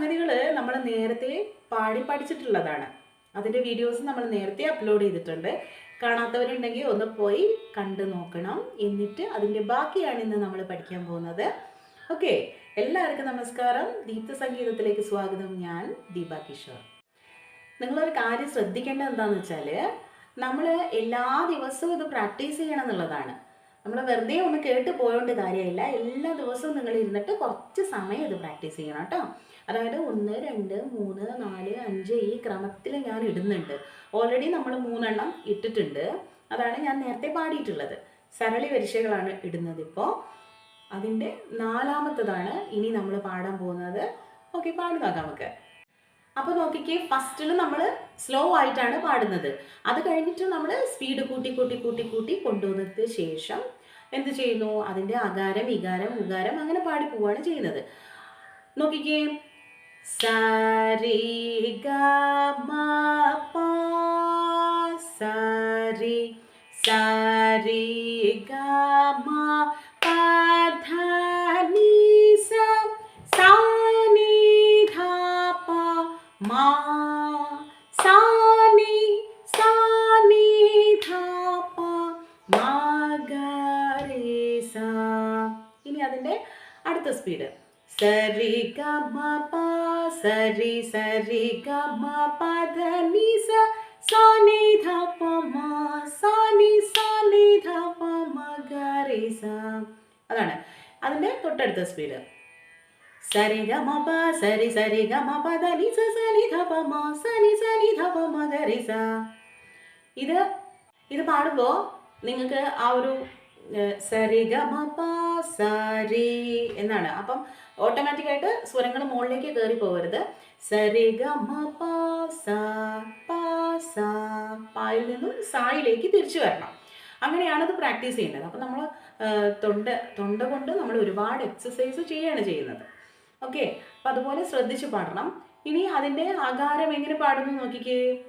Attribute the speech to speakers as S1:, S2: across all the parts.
S1: നേരത്തെ പാടി പഠിച്ചിട്ടുള്ളതാണ്. അതിന്റെ വീഡിയോസ് നമ്മൾ നേരത്തെ അപ്ലോഡ് ചെയ്തിട്ടുണ്ട്. കാണാത്തവരുണ്ടെങ്കിൽ ഒന്ന് പോയി കണ്ടു നോക്കണം. എന്നിട്ട് അതിന്റെ ബാക്കിയാണ് ഇന്ന് നമ്മൾ പഠിക്കാൻ പോകുന്നത്. ഓക്കെ എല്ലാവർക്കും നമസ്കാരം. ദീപ്ത സംഗീതത്തിലേക്ക് സ്വാഗതം. ഞാൻ ദീപ കിഷോർ. നിങ്ങളൊരു കാര്യം ശ്രദ്ധിക്കേണ്ടത് എന്താണെന്ന് വെച്ചാൽ നമ്മൾ എല്ലാ ദിവസവും ഇത് പ്രാക്ടീസ് ചെയ്യണം എന്നുള്ളതാണ്. നമ്മൾ വെറുതെ ഒന്ന് കേട്ട് പോയോണ്ട് കാര്യമില്ല. എല്ലാ ദിവസവും നിങ്ങൾ ഇരുന്നിട്ട് കുറച്ച് സമയം ഇത് പ്രാക്ടീസ് ചെയ്യണം കേട്ടോ. അതായത് ഒന്ന് രണ്ട് മൂന്ന് നാല് അഞ്ച് ഈ ക്രമത്തിൽ ഞാൻ ഇടുന്നുണ്ട്. ഓൾറെഡി നമ്മൾ മൂന്നെണ്ണം ഇട്ടിട്ടുണ്ട്. അതാണ് ഞാൻ നേരത്തെ പാടിയിട്ടുള്ളത്. സരളി വരിശകളാണ് ഇടുന്നത് ഇപ്പോൾ അതിന്റെ നാലാമത്തതാണ് ഇനി നമ്മൾ പാടാൻ പോകുന്നത്. ഓക്കെ പാടി നോക്കാം നമുക്ക്. അപ്പോൾ നോക്കിക്കേ ഫസ്റ്റിൽ നമ്മൾ സ്ലോ ആയിട്ടാണ് പാടുന്നത്. അത് കഴിഞ്ഞിട്ട് നമ്മൾ സ്പീഡ് കൂട്ടി കൂട്ടി കൂട്ടി കൂട്ടി കൊണ്ടുവന്നതിന് ശേഷം എന്ത് ചെയ്യുന്നു? അതിന്റെ അകാരം ഇകാരം ഉകാരം അങ്ങനെ പാടി പോവുകയാണ് ചെയ്യുന്നത്. നോക്കിക്കേ സരി ഗ മ പ സരി സരി ഗ സാ നി ധ പ മ സാ നി സാ നി ധ പ മ ഗ രെ സ അതാണ് അതിന്റെ തൊട്ടടുത്ത സ്പീഡ് സരി ഗ മ പ സരി സരി ഗ മ പ ധ നി സ സ നി ധ പ മ സ നി സ നി ധ പ മ ഗ രെ സ ഇത് ഇത് പാടുമ്പോൾ നിങ്ങൾക്ക് ആ ഒരു ഏഹ്, സരി എന്നാണ്. അപ്പം ഓട്ടോമാറ്റിക്കായിട്ട് സ്വരങ്ങൾ മുകളിലേക്ക് കയറി പോകരുത്. സരി ഗ സ പായിൽ നിന്നും സായിലേക്ക് തിരിച്ചു വരണം. അങ്ങനെയാണ് അത് പ്രാക്ടീസ് ചെയ്യേണ്ടത് അപ്പം നമ്മൾ തൊണ്ട തൊണ്ട കൊണ്ട് നമ്മൾ ഒരുപാട് എക്സസൈസ് ചെയ്യുകയാണ് ചെയ്യുന്നത്. ഓക്കെ? അപ്പം അതുപോലെ ശ്രദ്ധിച്ച് പാടണം. ഇനി അതിന്റെ ആകാരം എങ്ങനെ പാടുന്നു നോക്കിക്കേ.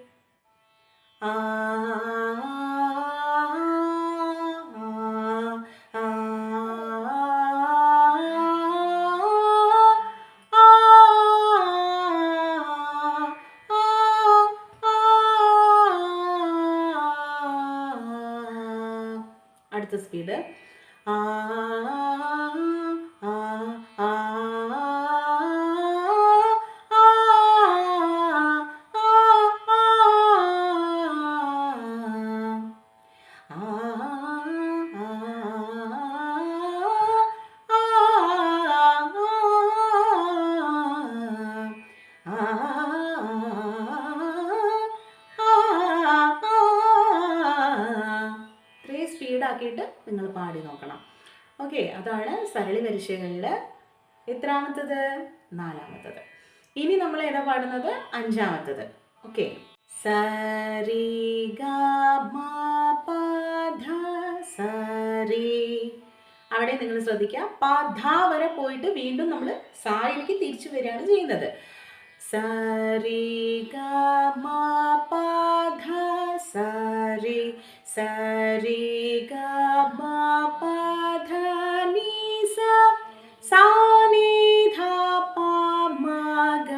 S1: ആ അടുത്ത സ്പീഡാക്കിയിട്ട് നിങ്ങൾ പാടി നോക്കണം. ഓക്കെ അതാണ് സരളി വരിശകളിൽ എത്രാമത്തത്? നാലാമത്തത്. ഇനി നമ്മൾ ഏതാ പാടുന്നത്? അഞ്ചാമത്തത്. ഓക്കെ സരി ഗ സരി. അവിടെ നിങ്ങൾ ശ്രദ്ധിക്കുക. പ ധ വരെ പോയിട്ട് വീണ്ടും നമ്മൾ സായിലേക്ക് തിരിച്ചു വരികയാണ് ചെയ്യുന്നത്. സരി ഗ സരി. സരി ഗ മ പ ധ നി സ സാ നി ധ പ മ ഗ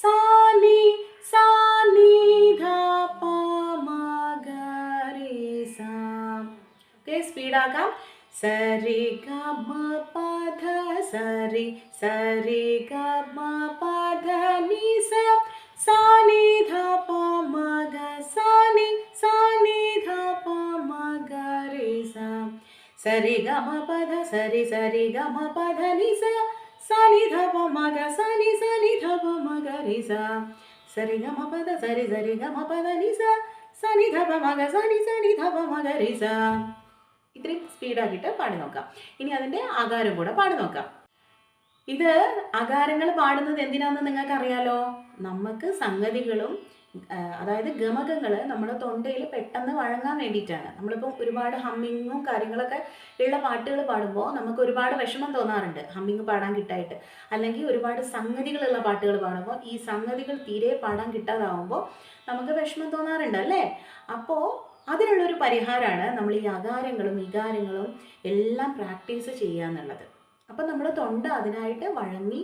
S1: സാ നി സാ നി ധ പ മ ഗ രെ സ ഓക്കെ സ്പീഡാക്കാം സരി ഗ മ പ ധ സരി ഗ രെ സ സരി ഗ മ പ ധ സരി സരി ഗ മ പ ധ നി സ സാ നി ധ പ മ ഗ സാ നി സനി നി ധ പ മ ഗ രെ സ ഇത്രയും സ്പീഡാക്കിയിട്ട് പാടി നോക്കാം. ഇനി അതിന്റെ ആകാരം കൂടെ പാടി നോക്കാം. ഇത് അകാരങ്ങൾ പാടുന്നത് എന്തിനാണെന്ന് നിങ്ങൾക്ക് അറിയാലോ നമുക്ക് സംഗതികളും അതായത് ഗമകങ്ങൾ നമ്മുടെ തൊണ്ടയിൽ പെട്ടെന്ന് വഴങ്ങാൻ വേണ്ടിയിട്ടാണ്. നമ്മളിപ്പോൾ ഒരുപാട് ഹമ്മിങ്ങും കാര്യങ്ങളൊക്കെ ഉള്ള പാട്ടുകൾ പാടുമ്പോൾ നമുക്ക് ഒരുപാട് വിഷമം തോന്നാറുണ്ട് ഹമ്മിങ് പാടാൻ കിട്ടായിട്ട്. അല്ലെങ്കിൽ ഒരുപാട് സംഗതികളുള്ള പാട്ടുകൾ പാടുമ്പോൾ ഈ സംഗതികൾ തീരെ പാടാൻ കിട്ടാതാവുമ്പോൾ നമുക്ക് വിഷമം തോന്നാറുണ്ട് അല്ലേ? അപ്പോൾ അതിനുള്ളൊരു പരിഹാരമാണ് നമ്മൾ ഈ അകാരങ്ങളും വികാരങ്ങളും എല്ലാം പ്രാക്ടീസ് ചെയ്യുക എന്നുള്ളത്. അപ്പം നമ്മുടെ തൊണ്ട അതിനായിട്ട് വഴങ്ങി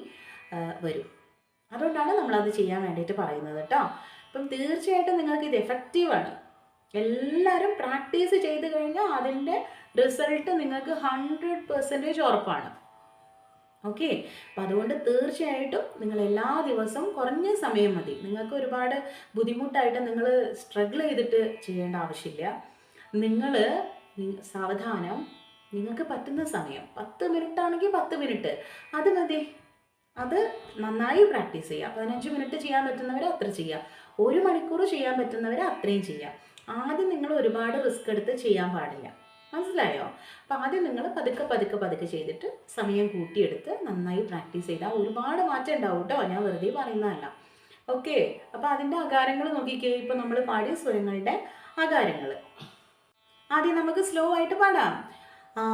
S1: വരും. അതുകൊണ്ടാണ് നമ്മളത് ചെയ്യാൻ വേണ്ടിയിട്ട് പറയുന്നത് കേട്ടോ. അപ്പം തീർച്ചയായിട്ടും നിങ്ങൾക്ക് ഇത് എഫക്റ്റീവാണ് എല്ലാവരും പ്രാക്ടീസ് ചെയ്ത് കഴിഞ്ഞാൽ അതിന്റെ റിസൾട്ട് നിങ്ങൾക്ക് ഹൺഡ്രഡ് പെർസെന്റേജ് ഉറപ്പാണ്. ഓക്കെ അപ്പം അതുകൊണ്ട് തീർച്ചയായിട്ടും നിങ്ങൾ എല്ലാ ദിവസവും കുറഞ്ഞ സമയം മതി. നിങ്ങൾക്ക് ഒരുപാട് ബുദ്ധിമുട്ടായിട്ട് നിങ്ങൾ സ്ട്രഗിൾ ചെയ്തിട്ട് ചെയ്യേണ്ട ആവശ്യമില്ല. നിങ്ങൾ സാവധാനം. നിങ്ങൾക്ക് പറ്റുന്ന സമയം. പത്ത് മിനിറ്റ് ആണെങ്കിൽ പത്ത് മിനിറ്റ് അത് മതി. അത് നന്നായി പ്രാക്ടീസ് ചെയ്യുക. പതിനഞ്ച് മിനിറ്റ് ചെയ്യാൻ പറ്റുന്നവർ അത്ര ചെയ്യുക. ഒരു മണിക്കൂർ ചെയ്യാൻ പറ്റുന്നവർ അത്രയും ചെയ്യാം. ആദ്യം നിങ്ങൾ ഒരുപാട് റിസ്ക് എടുത്ത് ചെയ്യാൻ പാടില്ല. മനസ്സിലായോ? അപ്പം ആദ്യം നിങ്ങൾ പതുക്കെ പതുക്കെ പതുക്കെ ചെയ്തിട്ട് സമയം കൂട്ടിയെടുത്ത് നന്നായി പ്രാക്ടീസ് ചെയ്താൽ ഒരുപാട് മാറ്റം ഉണ്ടാവും കേട്ടോ ഞാൻ വെറുതെ പറയുന്നതല്ല. ഓക്കെ? അപ്പോൾ അതിന്റെ അകാരങ്ങൾ നോക്കിക്കേ. ഇപ്പോൾ നമ്മൾ പാടിയ സ്വരങ്ങളുടെ അകാരങ്ങൾ ആദ്യം നമുക്ക് സ്ലോ ആയിട്ട് പാടാം. ആ,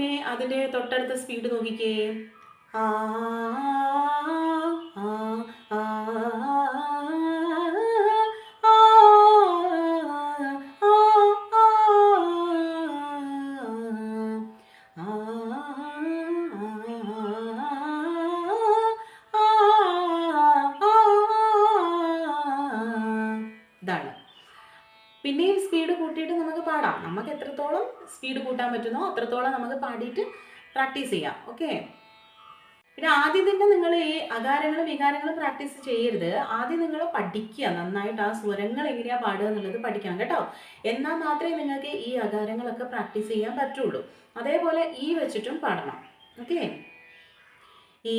S1: ഇനി അതിന്റെ തൊട്ടടുത്ത സ്പീഡ് നോക്കിക്കേ. ആ, പാടാം നമുക്ക് എത്രത്തോളം സ്പീഡ് കൂട്ടാൻ പറ്റുന്നോ അത്രത്തോളം നമുക്ക് പാടിയിട്ട് പ്രാക്ടീസ് ചെയ്യാം ഓക്കെ പിന്നെ ആദ്യം തന്നെ നിങ്ങൾ ഈ അകാരങ്ങളും വികാരങ്ങളും പ്രാക്ടീസ് ചെയ്യരുത്. ആദ്യം നിങ്ങൾ പഠിക്കുക നന്നായിട്ട് ആ സ്വരങ്ങൾ എങ്ങനെയാണ് പാടുക എന്നുള്ളത് പഠിക്കണം കേട്ടോ. എന്നാൽ മാത്രമേ നിങ്ങൾക്ക് ഈ അകാരങ്ങളൊക്കെ പ്രാക്ടീസ് ചെയ്യാൻ പറ്റുള്ളൂ. അതേപോലെ ഈ വെച്ചിട്ടും പാടണം ഓക്കെ ഈ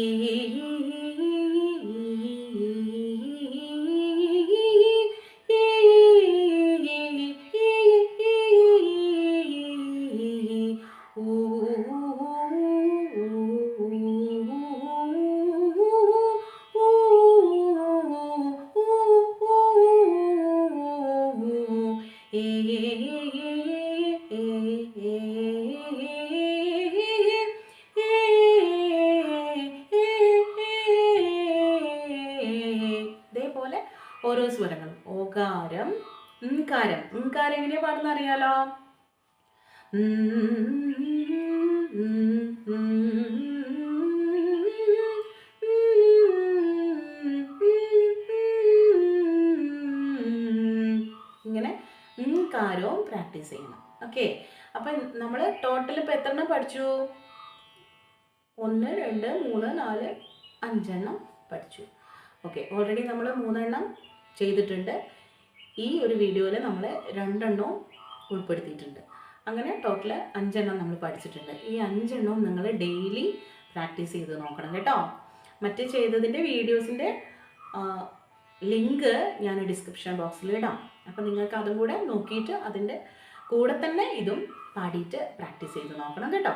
S1: ഉംകാരം ഉംകാരം എങ്ങനെയാ പാടുന്ന അറിയാലോ? ഇങ്ങനെ ഉംകാരവും പ്രാക്ടീസ് ചെയ്യണം. ഓക്കെ അപ്പം നമ്മൾ ടോട്ടൽ ഇപ്പം എത്ര എണ്ണം പഠിച്ചു? ഒന്ന് രണ്ട് മൂന്ന് നാല് അഞ്ചെണ്ണം പഠിച്ചു. ഓക്കെ ഓൾറെഡി നമ്മൾ മൂന്നെണ്ണം ചെയ്തിട്ടുണ്ട്. ഈ ഒരു വീഡിയോയിൽ നമ്മൾ രണ്ടെണ്ണവും ഉൾപ്പെടുത്തിയിട്ടുണ്ട്. അങ്ങനെ ടോട്ടൽ അഞ്ചെണ്ണം നമ്മൾ പഠിച്ചിട്ടുണ്ട്. ഈ അഞ്ചെണ്ണവും നിങ്ങൾ ഡെയിലി പ്രാക്ടീസ് ചെയ്ത് നോക്കണം കേട്ടോ. മറ്റ് ചെയ്തതിന്റെ വീഡിയോസിന്റെ ലിങ്ക് ഞാൻ ഡിസ്ക്രിപ്ഷൻ ബോക്സിൽ ഇടാം. അപ്പോൾ നിങ്ങൾക്ക് അതും കൂടെ നോക്കിയിട്ട് അതിന്റെ കൂടെ തന്നെ ഇതും പാടിയിട്ട് പ്രാക്ടീസ് ചെയ്ത് നോക്കണം കേട്ടോ.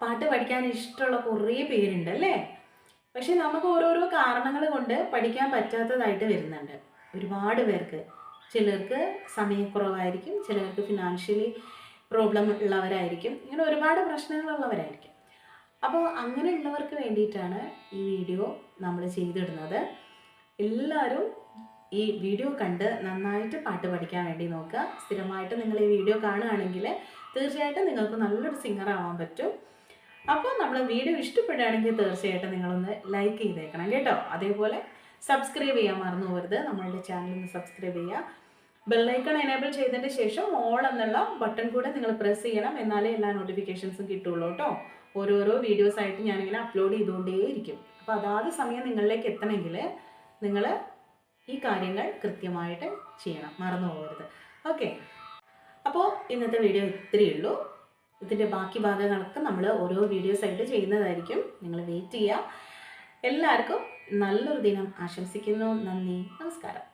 S1: പാട്ട് പഠിക്കാൻ ഇഷ്ടമുള്ള കുറേ പേരുണ്ട് അല്ലേ? പക്ഷെ നമുക്ക് ഓരോരോ കാരണങ്ങൾ കൊണ്ട് പഠിക്കാൻ പറ്റാത്തതായിട്ട് വരുന്നുണ്ട്. ഒരുപാട് പേർക്ക്. ചിലർക്ക് സമയക്കുറവായിരിക്കും ചിലർക്ക് ഫിനാൻഷ്യലി പ്രോബ്ലം ഉള്ളവരായിരിക്കും. ഇങ്ങനെ ഒരുപാട് പ്രശ്നങ്ങളുള്ളവരായിരിക്കും അപ്പോൾ അങ്ങനെയുള്ളവർക്ക് വേണ്ടിയിട്ടാണ് ഈ വീഡിയോ നമ്മൾ ചെയ്തിടുന്നത്. എല്ലാവരും ഈ വീഡിയോ കണ്ട് നന്നായിട്ട് പാട്ട് പഠിക്കാൻ വേണ്ടി നോക്കുക. സ്ഥിരമായിട്ട് നിങ്ങൾ ഈ വീഡിയോ കാണുകയാണെങ്കിൽ തീർച്ചയായിട്ടും നിങ്ങൾക്ക് നല്ലൊരു സിംഗർ ആവാൻ പറ്റും. അപ്പോൾ നമ്മൾ വീഡിയോ ഇഷ്ടപ്പെടുകയാണെങ്കിൽ തീർച്ചയായിട്ടും നിങ്ങളൊന്ന് ലൈക്ക് ചെയ്തേക്കണം കേട്ടോ. അതേപോലെ സബ്സ്ക്രൈബ് ചെയ്യാൻ മറന്നു പോകരുത്. നമ്മളുടെ ചാനൽ ഒന്ന് സബ്സ്ക്രൈബ് ചെയ്യുക. ബെല്ലൈക്കൺ എനേബിൾ ചെയ്തതിന് ശേഷം ഓൾ എന്നുള്ള ബട്ടൺ കൂടെ നിങ്ങൾ പ്രസ് ചെയ്യണം. എന്നാലേ എല്ലാ നോട്ടിഫിക്കേഷൻസും കിട്ടുള്ളൂ കേട്ടോ. ഓരോരോ വീഡിയോസ് ആയിട്ട് ഞാനിങ്ങനെ അപ്ലോഡ് ചെയ്തുകൊണ്ടേയിരിക്കും. അപ്പോൾ അതാത് സമയം നിങ്ങളിലേക്ക് എത്തണമെങ്കിൽ നിങ്ങൾ ഈ കാര്യങ്ങൾ കൃത്യമായിട്ട് ചെയ്യണം. മറന്നു പോകരുത്. ഓക്കെ അപ്പോൾ ഇന്നത്തെ വീഡിയോ ഇത്രയേ ഉള്ളൂ. ഇതിന്റെ ബാക്കി ഭാഗങ്ങളൊക്കെ നമ്മൾ ഓരോ വീഡിയോസ് ആയിട്ട് ചെയ്യുന്നതായിരിക്കും. നിങ്ങൾ വെയിറ്റ് ചെയ്യുക. എല്ലാവർക്കും നല്ലൊരു ദിനം ആശംസിക്കുന്നു. നന്ദി. നമസ്കാരം.